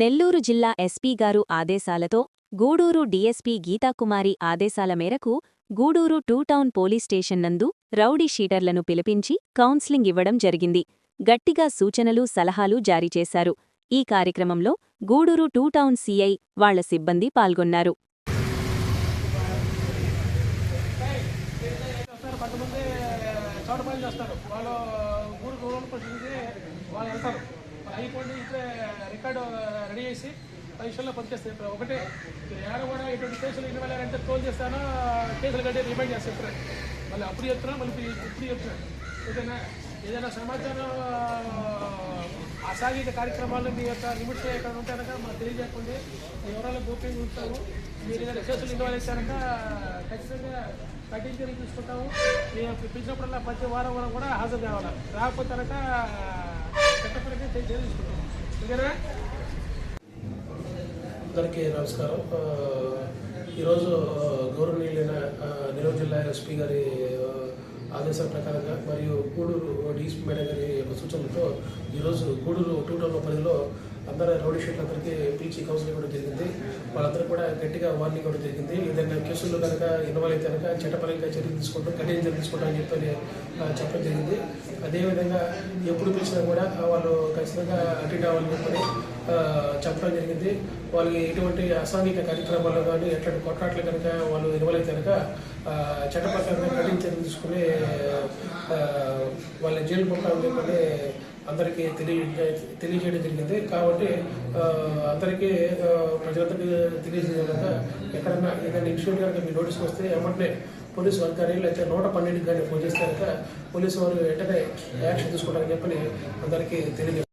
నెల్లూరు జిల్లా ఎస్పీ గారు ఆదేశాలతో గూడూరు డీఎస్పీ గీతాకుమారి ఆదేశాల మేరకు Gudur two town police station నందు రౌడీ షీటర్లను పిలిపించి కౌన్సిలింగ్ ఇవ్వడం జరిగింది. గట్టిగా సూచనలు సలహాలు జారీ చేశారు. ఈ కార్యక్రమంలో గూడూరు టూ టౌన్ సీఐ వాళ్ళ సిబ్బంది పాల్గొన్నారు. వాళ్ళు ఊరు ఊరు వాళ్ళు వెళ్తారు. అయిపోయింది రికార్డు రెడీ చేసి పరీక్షల్లో నిమిషాల్లో ఇప్పుడు ఒకటే. ఏడ కూడా ఎటువంటి కేసులు ఇన్ని వెళ్ళారంటే తోలు చేస్తాను కేసులు కట్టి రిమైండ్ చేస్తారు. ఇప్పుడే మళ్ళీ అప్పుడు చెప్తున్నా మళ్ళీ ఇప్పుడు చెప్తున్నాను ఏదైనా ఏదైనా సమాచారం అసాంఘిక కార్యక్రమాలు మీ యొక్క లిమిట్స్ ఎక్కడ ఉంటే కనుక మాకు తెలియజేయకుండా. మీ వివరాలు గోప్యంగా ఉంటాము మీరు ఏదైనా కేసులు ఇన్వాల్వ్ చేశారక ఖచ్చితంగా కఠిన చర్యలు తీసుకుంటాము మేము పిలిచినప్పుడల్లా ప్రతి వారం వారం కూడా హాజరు కావాలి. రాకపోతే కనుక చట్టపరంగా చర్యలు తీసుకుంటాము. ఓకేనా? అందరికీ నమస్కారం. ఈరోజు గౌరవనీయులైన నెల్లూరు జిల్లా ఎస్పీ గారి ఆదేశాల ప్రకారంగా మరియు గూడూరు డీఎస్పీ మేడం గారి యొక్క సూచనలతో ఈరోజు గూడూరు టూ టౌన్ పరిధిలో అందరూ రౌడీ షీట్లందరికీ పిలిచి కౌన్సిలింగ్ కూడా జరిగింది. వాళ్ళందరూ కూడా గట్టిగా వార్నింగ్ కూడా జరిగింది. ఏదైనా కేసుల్లో కనుక ఇన్వాల్వ్ అయితే కనుక చట్టపరంగా చర్యలు తీసుకుంటాం కఠిన చర్యలు తీసుకుంటాం అని చెప్పని చెప్పడం జరిగింది. అదేవిధంగా ఎప్పుడు పిలిచినా కూడా వాళ్ళు ఖచ్చితంగా అటెండ్ అవ్వాలని చెప్పని చెప్పడం జరిగింది. వాళ్ళకి ఎటువంటి అసాంఘిక కార్యక్రమాల్లో కానీ ఎట్లాంటి కొట్లాట్లు కనుక వాళ్ళు ఇన్వాల్వ్ అయితే కనుక చట్టపరంగా కఠిన చర్యలు తీసుకునే వాళ్ళ జైలు పంపాలని అందరికీ తెలియ తెలియజేయడం జరిగింది. కాబట్టి అందరికీ ప్రజలందరికీ తెలియజేయగా ఎక్కడన్నా ఏదైనా ఇన్సిడెంట్ కనుక మీ నోటీస్ వస్తే వెంటనే పోలీసు వారు కానీ లేకపోతే నూట పన్నెండుకి కానీ ఫోన్ చేస్తే కనుక పోలీసు వారు వెంటనే యాక్షన్ తీసుకుంటారని చెప్పని అందరికీ తెలియజేస్తారు.